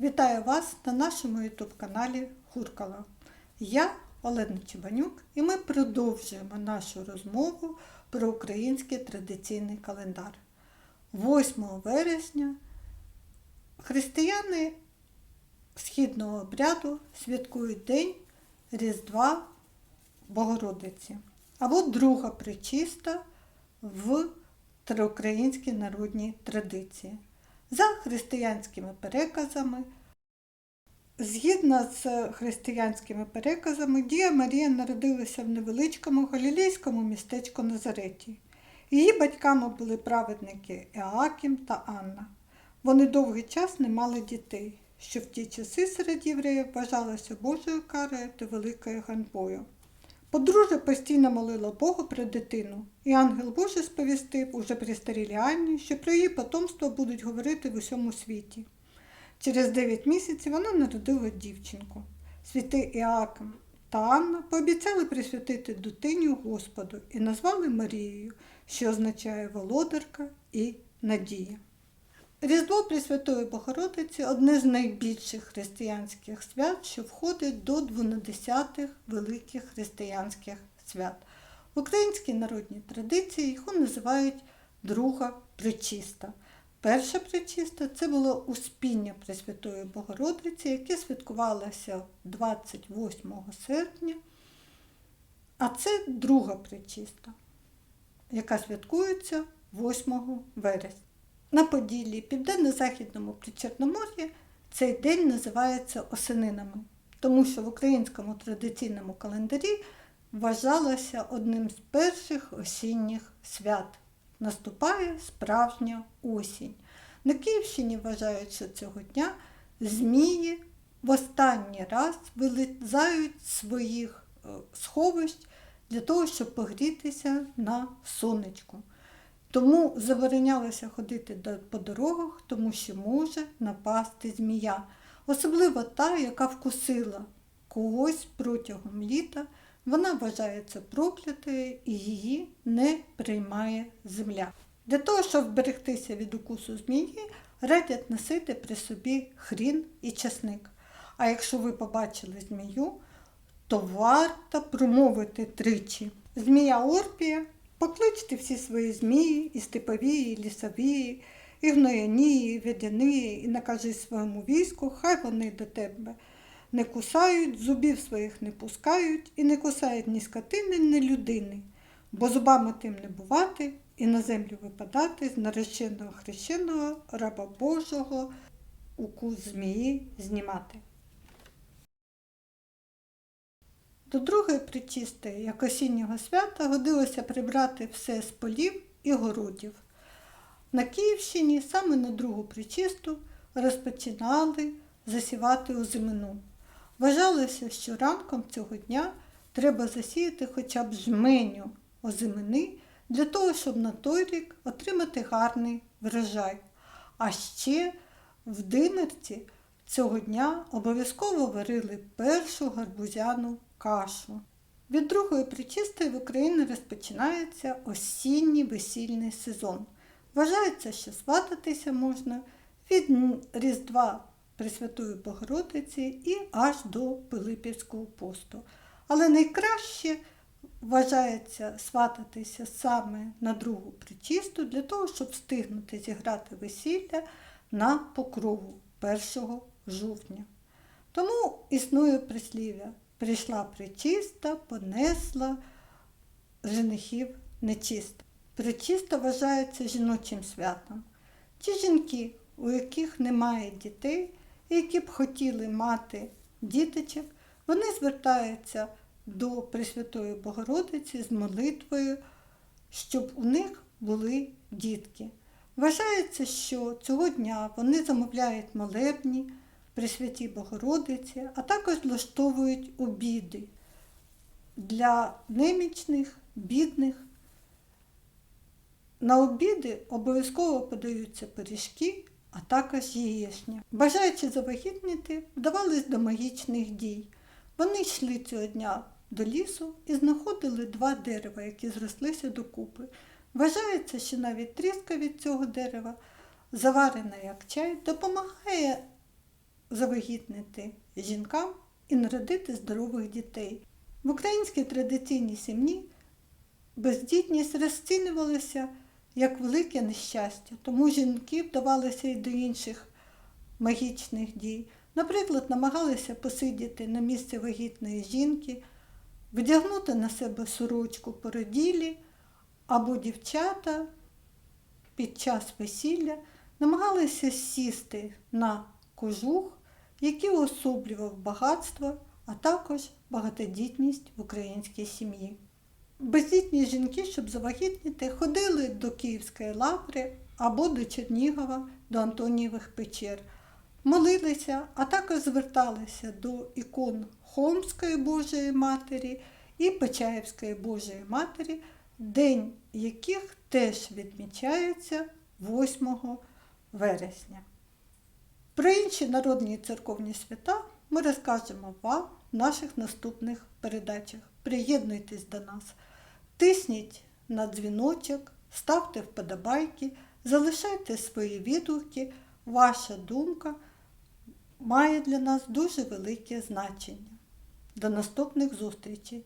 Вітаю вас на нашому YouTube-каналі Хуркала. Я Олена Чебанюк і ми продовжуємо нашу розмову про український традиційний календар. 8 вересня християни східного обряду святкують День Різдва Богородиці або Друга Пречиста в українській народній традиції. За християнськими переказами, згідно з християнськими переказами, Дія Марія народилася в невеличкому галілейському містечку Назареті. Її батьками були праведники Еакім та Анна. Вони довгий час не мали дітей, що в ті часи серед євреїв вважалося Божою карою та великою ганьбою. Подружжя постійно молила Бога про дитину, і ангел Божий сповістив уже при старілі Анні, що про її потомство будуть говорити в усьому світі. Через 9 місяців вона народила дівчинку. Святи Іаким та Анна пообіцяли присвятити дитиню Господу і назвали Марією, що означає володарка і надія. Різдво Пресвятої Богородиці одне з найбільших християнських свят, що входить до 12 великих християнських свят. В українській народній традиції їх називають Друга Пречиста. Перша пречиста це було успіння Пресвятої Богородиці, яке святкувалося 28 серпня, а це друга пречиста, яка святкується 8 вересня. На Поділлі, Південно-Західному Причорномор'ї цей день називається осенинами, тому що в українському традиційному календарі вважалося одним з перших осінніх свят. Наступає справжня осінь. На Київщині вважають, що цього дня змії в останній раз вилізають з своїх е, сховищ для того, щоб погрітися на сонечку. Тому заборонялося ходити по дорогах, тому що може напасти змія, особливо та, яка вкусила когось протягом літа, вона вважається проклятою і її не приймає земля. Для того, щоб вберегтися від укусу змії, радять носити при собі хрін і часник. А якщо ви побачили змію, то варто промовити тричі. Змія Орпія Покличте всі свої змії, і степові, і лісові, і гнояні, і ведяні, і накажи своєму війську, хай вони до тебе не кусають, зубів своїх не пускають, і не кусають ні скотини, ні людини, бо зубами тим не бувати, і на землю випадати з нареченого хрещеного раба Божого укус змії знімати. До другої причистої, як осіннього свята, годилося прибрати все з полів і городів. На Київщині саме на другу причисту розпочинали засівати озимину. Вважалося, що ранком цього дня треба засіяти хоча б жменю озимини для того, щоб на той рік отримати гарний врожай. А ще в димерці цього дня обов'язково варили першу гарбузяну кашу. Від другої причистої в Україні розпочинається осінній весільний сезон. Вважається, що свататися можна від Різдва Пресвятої Богородиці і аж до Пилипівського посту. Але найкраще вважається свататися саме на другу причисту для того, щоб встигнути зіграти весілля на покрову 1 жовтня. Тому існує прислів'я Прийшла причиста, понесла женихів нечиста. Причиста вважається жіночим святом. Ті жінки, у яких немає дітей, і які б хотіли мати діточок, вони звертаються до Пресвятої Богородиці з молитвою, щоб у них були дітки. Вважається, що цього дня вони замовляють молебні. Пресвятій Богородиці, а також влаштовують обіди для немічних, бідних. На обіди обов'язково подаються пиріжки, а також яєчня. Бажаючи завагітніти, вдавались до магічних дій. Вони йшли цього дня до лісу і знаходили два дерева, які зрослися докупи. Вважається, що навіть тріска від цього дерева, заварена як чай, допомагає завагітнити жінкам і народити здорових дітей. В українській традиційній сім'ї бездітність розцінювалася як велике нещастя, тому жінки вдавалися і до інших магічних дій. Наприклад, намагалися посидіти на місці вагітної жінки, вдягнути на себе сорочку породілі, або дівчата під час весілля намагалися сісти на кожух, який уособлював багатство, а також багатодітність в українській сім'ї. Бездітні жінки, щоб завагітніти, ходили до Київської лаври або до Чернігова, до Антонієвих печер, молилися, а також зверталися до ікон Холмської Божої Матері і Почаївської Божої Матері, день яких теж відмічається 8 вересня. Про інші народні церковні свята ми розкажемо вам в наших наступних передачах. Приєднуйтесь до нас, тисніть на дзвіночок, ставте вподобайки, залишайте свої відгуки. Ваша думка має для нас дуже велике значення. До наступних зустрічей!